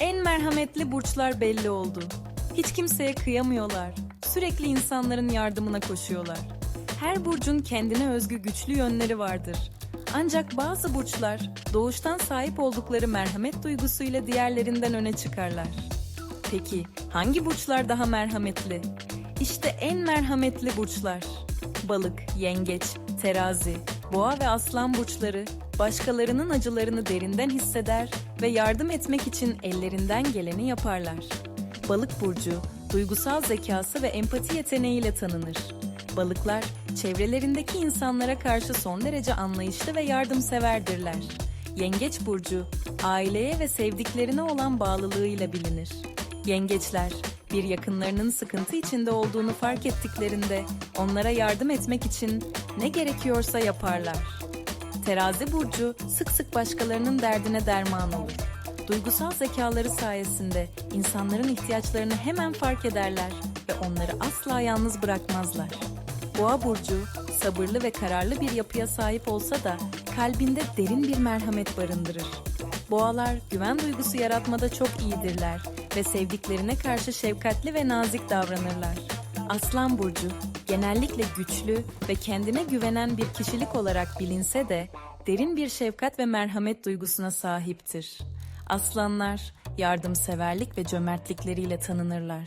En merhametli burçlar belli oldu. Hiç kimseye kıyamıyorlar. Sürekli insanların yardımına koşuyorlar. Her burcun kendine özgü güçlü yönleri vardır. Ancak bazı burçlar doğuştan sahip oldukları merhamet duygusuyla diğerlerinden öne çıkarlar. Peki hangi burçlar daha merhametli? İşte en merhametli burçlar. Balık, yengeç, terazi, boğa ve aslan burçları başkalarının acılarını derinden hisseder ve yardım etmek için ellerinden geleni yaparlar. Balık burcu duygusal zekası ve empati yeteneğiyle tanınır. Balıklar çevrelerindeki insanlara karşı son derece anlayışlı ve yardımseverdirler. Yengeç burcu aileye ve sevdiklerine olan bağlılığıyla bilinir. Yengeçler bir yakınlarının sıkıntı içinde olduğunu fark ettiklerinde onlara yardım etmek için ne gerekiyorsa yaparlar. Terazi burcu sık sık başkalarının derdine derman olur. Duygusal zekaları sayesinde insanların ihtiyaçlarını hemen fark ederler ve onları asla yalnız bırakmazlar. Boğa burcu sabırlı ve kararlı bir yapıya sahip olsa da kalbinde derin bir merhamet barındırır. Boğalar güven duygusu yaratmada çok iyidirler ve sevdiklerine karşı şefkatli ve nazik davranırlar. Aslan burcu genellikle güçlü ve kendine güvenen bir kişilik olarak bilinse de derin bir şefkat ve merhamet duygusuna sahiptir. Aslanlar yardımseverlik ve cömertlikleriyle tanınırlar.